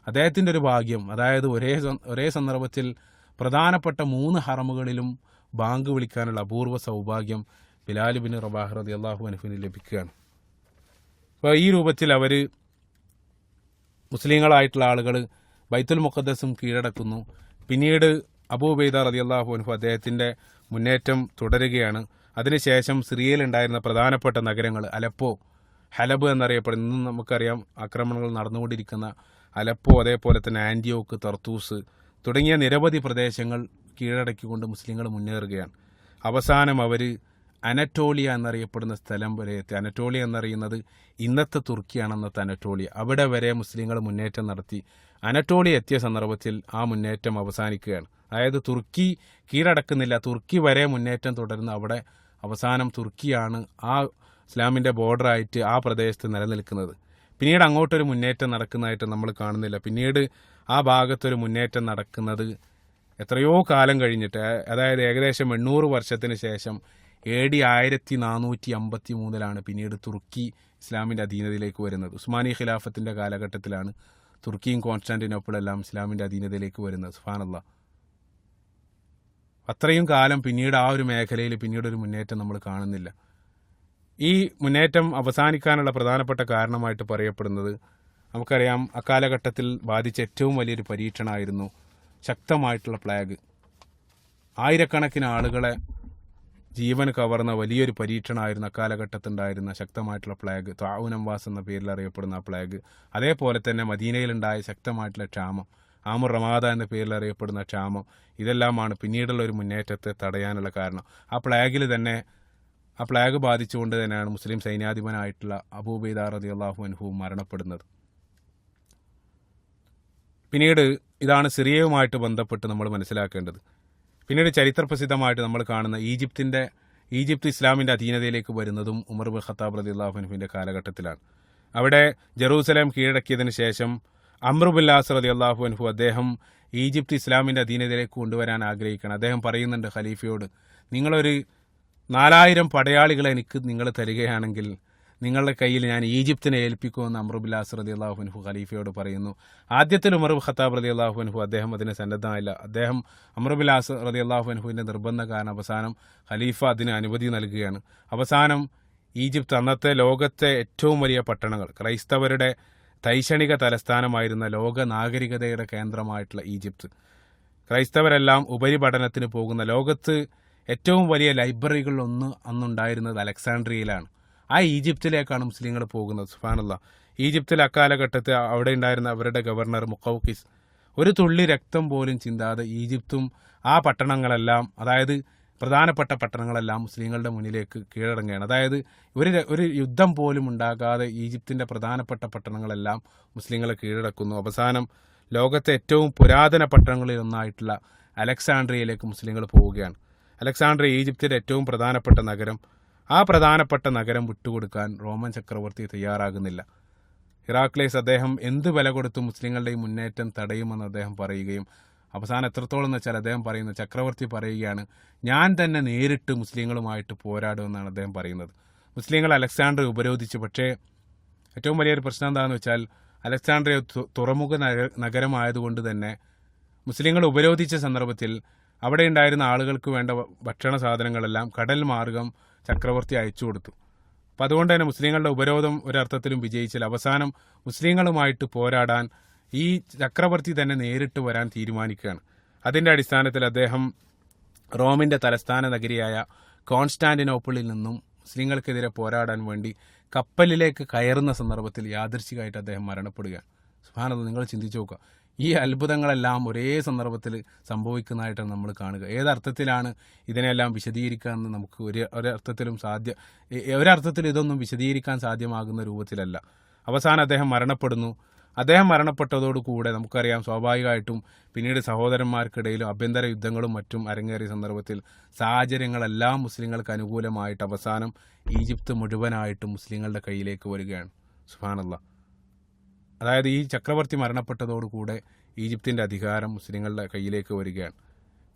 അദ്ദേഹത്തിന്റെ ഒരു ഭാഗ്യം അതായത് ഒരേ ഒരേ സന്ദർഭത്തിൽ പ്രധാനപ്പെട്ട മൂന്ന് ഹറമുകളിലും ബാങ്ക് വിളിക്കാനുള്ള അപൂർവ സൗഭാഗ്യം ബിലാൽ ബിൻ റബാഹ്റദി അള്ളാഹു അനുഫിന് ലഭിക്കുകയാണ്. അപ്പോൾ ഈ രൂപത്തിൽ അവർ മുസ്ലിങ്ങളായിട്ടുള്ള ആളുകൾ ബൈത്തുൽ മുഖദ്ദസും കീഴടക്കുന്നു. പിന്നീട് അബൂബൈദ റതി അള്ളാഹു അനുഫു അദ്ദേഹത്തിന്റെ മുന്നേറ്റം തുടരുകയാണ്. അതിനുശേഷം സിറിയയിലുണ്ടായിരുന്ന പ്രധാനപ്പെട്ട നഗരങ്ങൾ അലപ്പോ ഹലബ് എന്നറിയപ്പെടുന്ന ഇന്നും നമുക്കറിയാം ആക്രമണങ്ങൾ നടന്നുകൊണ്ടിരിക്കുന്ന അലപ്പോ അതേപോലെ തന്നെ ആന്റിയോക്ക് തർത്തൂസ് തുടങ്ങിയ നിരവധി പ്രദേശങ്ങൾ കീഴടക്കിക്കൊണ്ട് മുസ്ലിങ്ങൾ മുന്നേറുകയാണ്. അവസാനം അവർ അനറ്റോളിയ എന്നറിയപ്പെടുന്ന സ്ഥലം വരെ എത്തി. അനറ്റോളിയ എന്നറിയുന്നത് ഇന്നത്തെ തുർക്കിയാണെന്നത്തെ അനറ്റോളിയ. അവിടെ വരെ മുസ്ലിങ്ങൾ മുന്നേറ്റം നടത്തി. അനറ്റോളിയ എത്തിയ സന്ദർഭത്തിൽ ആ മുന്നേറ്റം അവസാനിക്കുകയാണ്. അതായത് തുർക്കി കീഴടക്കുന്നില്ല. തുർക്കി വരെ മുന്നേറ്റം തുടരുന്ന അവിടെ അവസാനം തുർക്കിയാണ് ആ ഇസ്ലാമിന്റെ ബോർഡറായിട്ട് ആ പ്രദേശത്ത് നിലനിൽക്കുന്നത്. പിന്നീട് അങ്ങോട്ടൊരു മുന്നേറ്റം നടക്കുന്നതായിട്ട് നമ്മൾ കാണുന്നില്ല. പിന്നീട് ആ ഭാഗത്തൊരു മുന്നേറ്റം നടക്കുന്നത് എത്രയോ കാലം കഴിഞ്ഞിട്ട് അതായത് ഏകദേശം എണ്ണൂറ് വർഷത്തിന് ശേഷം എ ഡി ആയിരത്തി നാനൂറ്റി അമ്പത്തി മൂന്നിലാണ് പിന്നീട് തുർക്കി ഇസ്ലാമിന്റെ അധീനതയിലേക്ക് വരുന്നത്. ഉസ്മാനി ഖിലാഫത്തിന്റെ കാലഘട്ടത്തിലാണ് തുർക്കിയും കോൺസ്റ്റാന്റിനോപ്പിളെല്ലാം ഇസ്ലാമിന്റെ അധീനതയിലേക്ക് വരുന്നത്. സുഫാനല്ല അത്രയും കാലം പിന്നീട് ആ ഒരു മേഖലയിൽ പിന്നീട് ഒരു മുന്നേറ്റം നമ്മൾ കാണുന്നില്ല. ഈ മുന്നേറ്റം അവസാനിക്കാനുള്ള പ്രധാനപ്പെട്ട കാരണമായിട്ട് പറയപ്പെടുന്നത് നമുക്കറിയാം അക്കാലഘട്ടത്തിൽ ബാധിച്ച ഏറ്റവും വലിയൊരു പരീക്ഷണമായിരുന്നു ശക്തമായിട്ടുള്ള പ്ലാഗ് ആയിരക്കണക്കിന് ആളുകളെ ജീവൻ കവർന്ന വലിയൊരു പരീക്ഷണമായിരുന്നു അക്കാലഘട്ടത്തുണ്ടായിരുന്ന ശക്തമായിട്ടുള്ള പ്ലാഗ് താവുനംവാസ് എന്ന പേരിൽ അറിയപ്പെടുന്ന ആ പ്ലാഗ് അതേപോലെ തന്നെ മദീനയിലുണ്ടായ ശക്തമായിട്ടുള്ള ക്ഷാമം. ആമുർ റമാദ എന്ന പേരിൽ അറിയപ്പെടുന്ന ക്ഷാമം. ഇതെല്ലാമാണ് പിന്നീടുള്ള ഒരു മുന്നേറ്റത്തെ തടയാനുള്ള കാരണം. ആ പ്ലാഗിൽ തന്നെ ആ പ്ലാഗ് ബാധിച്ചുകൊണ്ട് തന്നെയാണ് മുസ്ലിം സൈന്യാധിപനായിട്ടുള്ള അബൂബൈദാർ റതി അള്ളാഹു അൻഹു മരണപ്പെടുന്നത്. പിന്നീട് ഇതാണ് സിറിയയുമായിട്ട് ബന്ധപ്പെട്ട് നമ്മൾ മനസ്സിലാക്കേണ്ടത്. പിന്നീട് ചരിത്രപ്രസിദ്ധമായിട്ട് നമ്മൾ കാണുന്ന ഈജിപ്തിന്റെ ഈജിപ്ത് ഇസ്ലാമിന്റെ അധീനതയിലേക്ക് വരുന്നതും ഉമർ ബുൽ ഖത്താബ് റതി അള്ളാഹുനുഫിന്റെ കാലഘട്ടത്തിലാണ്. അവിടെ ജെറൂസലേം കീഴടക്കിയതിന് ശേഷം അമ്രുബുല്ലാസ് റതി അള്ളാഹു അൻഹു അദ്ദേഹം ഈജിപ്ത് ഇസ്ലാമിന്റെ അധീനതയിലേക്ക് കൊണ്ടുവരാൻ ആഗ്രഹിക്കണം അദ്ദേഹം പറയുന്നുണ്ട് ഖലീഫയോട് നിങ്ങളൊരു നാലായിരം പടയാളികളെ എനിക്ക് നിങ്ങൾ തരികയാണെങ്കിൽ നിങ്ങളുടെ കയ്യിൽ ഞാൻ ഈജിപ്തിനെ ഏൽപ്പിക്കുമെന്ന് അമ്രുബുല്ലാസ് റതി അള്ളാഹുൻഹു ഖലീഫയോട് പറയുന്നു. ആദ്യത്തിൽ ഉമർ ഖത്താബ് റതി അള്ളാഹുൻഹു അദ്ദേഹം അതിന് സന്നദ്ധമായില്ല. അദ്ദേഹം അമ്രുബില്ലാസ് റതി അള്ളാഹുൻഹുവിന്റെ നിർബന്ധ കാരണം അവസാനം ഖലീഫ അതിന് അനുമതി നൽകുകയാണ്. അവസാനം ഈജിപ്ത് അന്നത്തെ ലോകത്തെ ഏറ്റവും വലിയ പട്ടണങ്ങൾ ക്രൈസ്തവരുടെ തൈക്ഷണിക തലസ്ഥാനമായിരുന്ന ലോക നാഗരികതയുടെ കേന്ദ്രമായിട്ടുള്ള ഈജിപ്ത്. ക്രൈസ്തവരെല്ലാം ഉപരിപഠനത്തിന് പോകുന്ന ലോകത്ത് ഏറ്റവും വലിയ ലൈബ്രറികളിലൊന്ന് അന്നുണ്ടായിരുന്നത് അലക്സാണ്ട്രിയയിലാണ്. ആ ഈജിപ്തിലേക്കാണ് മുസ്ലിങ്ങൾ പോകുന്നത് സുഫാനുള്ള ഈജിപ്തിൽ അക്കാലഘട്ടത്തിൽ അവിടെ ഉണ്ടായിരുന്ന അവരുടെ ഗവർണർ മുക്കൌക്കിസ് ഒരു തുള്ളി രക്തം പോലും ചിന്താതെ ഈജിപ്തും ആ പട്ടണങ്ങളെല്ലാം അതായത് പ്രധാനപ്പെട്ട പട്ടണങ്ങളെല്ലാം മുസ്ലിങ്ങളുടെ മുന്നിലേക്ക് കീഴടങ്ങുകയാണ്. അതായത് ഒരു ഒരു യുദ്ധം പോലും ഉണ്ടാകാതെ ഈജിപ്തിന്റെ പ്രധാനപ്പെട്ട പട്ടണങ്ങളെല്ലാം മുസ്ലിങ്ങളെ കീഴടക്കുന്നു. അവസാനം ലോകത്തെ ഏറ്റവും പുരാതന പട്ടണങ്ങളിൽ ഒന്നായിട്ടുള്ള അലക്സാണ്ട്രിയയിലേക്ക് മുസ്ലിങ്ങൾ പോവുകയാണ്. അലക്സാണ്ട്രിയ ഈജിപ്തിലെ ഏറ്റവും പ്രധാനപ്പെട്ട നഗരം. ആ പ്രധാനപ്പെട്ട നഗരം വിട്ടുകൊടുക്കാൻ റോമൻ ചക്രവർത്തി തയ്യാറാകുന്നില്ല. ഹിറാക്ലേസ് അദ്ദേഹം എന്ത് വില കൊടുത്തു മുസ്ലിങ്ങളുടെ മുന്നേറ്റം തടയുമെന്ന് അദ്ദേഹം പറയുകയും അവസാനം എത്രത്തോളം എന്ന് വെച്ചാൽ അദ്ദേഹം പറയുന്ന ചക്രവർത്തി പറയുകയാണ് ഞാൻ തന്നെ നേരിട്ട് മുസ്ലിങ്ങളുമായിട്ട് പോരാടുമെന്നാണ് അദ്ദേഹം പറയുന്നത്. മുസ്ലിങ്ങൾ അലക്സാണ്ടർ ഉപരോധിച്ചു. പക്ഷേ ഏറ്റവും വലിയൊരു പ്രശ്നം എന്താണെന്ന് വെച്ചാൽ അലക്സാണ്ട്രിയ തുറമുഖ നഗരമായതുകൊണ്ട് തന്നെ മുസ്ലിങ്ങൾ ഉപരോധിച്ച സന്ദർഭത്തിൽ അവിടെ ഉണ്ടായിരുന്ന ആളുകൾക്ക് വേണ്ട ഭക്ഷണ സാധനങ്ങളെല്ലാം കടൽ മാർഗം ചക്രവർത്തി അയച്ചു കൊടുത്തു. അപ്പം അതുകൊണ്ട് തന്നെ മുസ്ലിങ്ങളുടെ ഉപരോധം ഒരർത്ഥത്തിലും വിജയിച്ചില്ല. അവസാനം മുസ്ലിങ്ങളുമായിട്ട് പോരാടാൻ ഈ ചക്രവർത്തി തന്നെ നേരിട്ട് വരാൻ തീരുമാനിക്കുകയാണ്. അതിന്റെ അടിസ്ഥാനത്തിൽ അദ്ദേഹം റോമിന്റെ തലസ്ഥാന നഗരിയായ കോൺസ്റ്റാന്റിനോപ്പിളിൽ നിന്നും മുസ്ലിങ്ങൾക്കെതിരെ പോരാടാൻ വേണ്ടി കപ്പലിലേക്ക് കയറുന്ന സന്ദർഭത്തിൽ യാദൃശികമായിട്ട് അദ്ദേഹം മരണപ്പെടുകയാണ്. സുഹാനത് നിങ്ങൾ ചിന്തിച്ചു നോക്കുക. ഈ അത്ഭുതങ്ങളെല്ലാം ഒരേ സന്ദർഭത്തിൽ സംഭവിക്കുന്നതായിട്ടാണ് നമ്മൾ കാണുക. ഏതർത്ഥത്തിലാണ് ഇതിനെല്ലാം വിശദീകരിക്കുക എന്ന് നമുക്ക് ഒരു ഒരർത്ഥത്തിലും സാധ്യ ഒരർത്ഥത്തിൽ ഇതൊന്നും വിശദീകരിക്കാൻ സാധ്യമാകുന്ന രൂപത്തിലല്ല. അവസാനം അദ്ദേഹം മരണപ്പെടുന്നു. അദ്ദേഹം മരണപ്പെട്ടതോടുകൂടെ നമുക്കറിയാം സ്വാഭാവികമായിട്ടും പിന്നീട് സഹോദരന്മാർക്കിടയിലും ആഭ്യന്തര യുദ്ധങ്ങളും മറ്റും അരങ്ങേറിയ സന്ദർഭത്തിൽ സാഹചര്യങ്ങളെല്ലാം മുസ്ലിങ്ങൾക്ക് അനുകൂലമായിട്ട് അവസാനം ഈജിപ്ത് മുഴുവനായിട്ടും മുസ്ലിങ്ങളുടെ കയ്യിലേക്ക് വരികയാണ്. സുഹാനല്ല അതായത് ഈ ചക്രവർത്തി മരണപ്പെട്ടതോടുകൂടെ ഈജിപ്തിന്റെ അധികാരം മുസ്ലിങ്ങളുടെ കയ്യിലേക്ക് വരികയാണ്.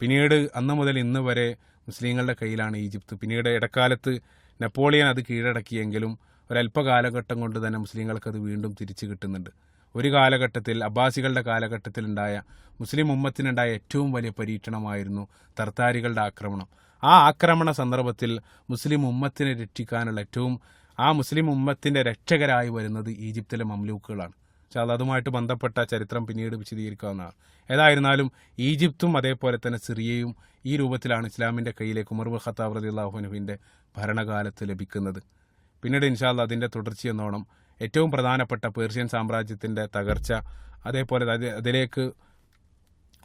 പിന്നീട് അന്ന് മുതൽ ഇന്ന് വരെ മുസ്ലിങ്ങളുടെ കയ്യിലാണ് ഈജിപ്ത്. പിന്നീട് ഇടക്കാലത്ത് നെപ്പോളിയൻ അത് കീഴടക്കിയെങ്കിലും ഒരല്പകാലഘട്ടം കൊണ്ട് തന്നെ മുസ്ലിങ്ങൾക്കത് വീണ്ടും തിരിച്ചു കിട്ടുന്നുണ്ട്. ഒരു കാലഘട്ടത്തിൽ അബ്ബാസികളുടെ കാലഘട്ടത്തിലുണ്ടായ മുസ്ലിം ഉമ്മത്തിനുണ്ടായ ഏറ്റവും വലിയ പരീക്ഷണമായിരുന്നു തർത്താരികളുടെ ആക്രമണം. ആ ആക്രമണ സന്ദർഭത്തിൽ മുസ്ലിം ഉമ്മത്തിനെ രക്ഷിക്കാനുള്ള ഏറ്റവും ആ മുസ്ലിം ഉമ്മത്തിന്റെ രക്ഷകരായി വരുന്നത് ഈജിപ്തിലെ മംലൂക്കുകളാണ്. പക്ഷെ അത് അതുമായിട്ട് ബന്ധപ്പെട്ട ചരിത്രം പിന്നീട് വിശദീകരിക്കാവുന്നതാണ് ഏതായിരുന്നാലും ഈജിപ്തും അതേപോലെ തന്നെ സിറിയയും ഈ രൂപത്തിലാണ് ഇസ്ലാമിന്റെ കയ്യിലേക്ക് ഉമർ ഖത്താബ് റതി അള്ളാഹുനുവിന്റെ ഭരണകാലത്ത് ലഭിക്കുന്നത്. പിന്നീട് ഇൻഷാല്ല അതിന്റെ തുടർച്ചയെന്നോണം ഏറ്റവും പ്രധാനപ്പെട്ട പേർഷ്യൻ സാമ്രാജ്യത്തിന്റെ തകർച്ച അതേപോലെ അത് അതിലേക്ക്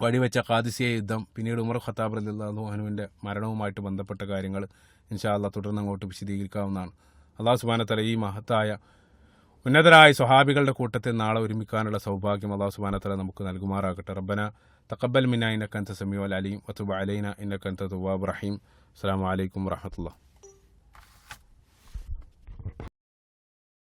വഴിവെച്ച ഖാദിസിയ യുദ്ധം പിന്നീട് ഉമർ ഖത്താബ് റലി അള്ളാഹുനുവിന്റെ മരണവുമായിട്ട് ബന്ധപ്പെട്ട കാര്യങ്ങൾ ഇൻഷാല്ല തുടർന്ന് അങ്ങോട്ട് വിശദീകരിക്കാവുന്നതാണ്. അള്ളാഹു സുബാനത്തല ഈ മഹത്തായ ഉന്നതരായ സ്വഹാബികളുടെ കൂട്ടത്തിൽ നാളെ ഒരുമിക്കാനുള്ള സൗഭാഗ്യം അള്ളാഹു സുബാനത്തല നമുക്ക് നൽകുമാറാകട്ടെ. റബ്ബന തക്കബൽ മിന ഇന്നക്കന്ത സമീവൽ അലീം വത്തുബ അലൈന ഇന്നക്കന്ത തുവാബ് റഹീം. അസ്സാം വലൈക്കും വാഹമത്തുള്ള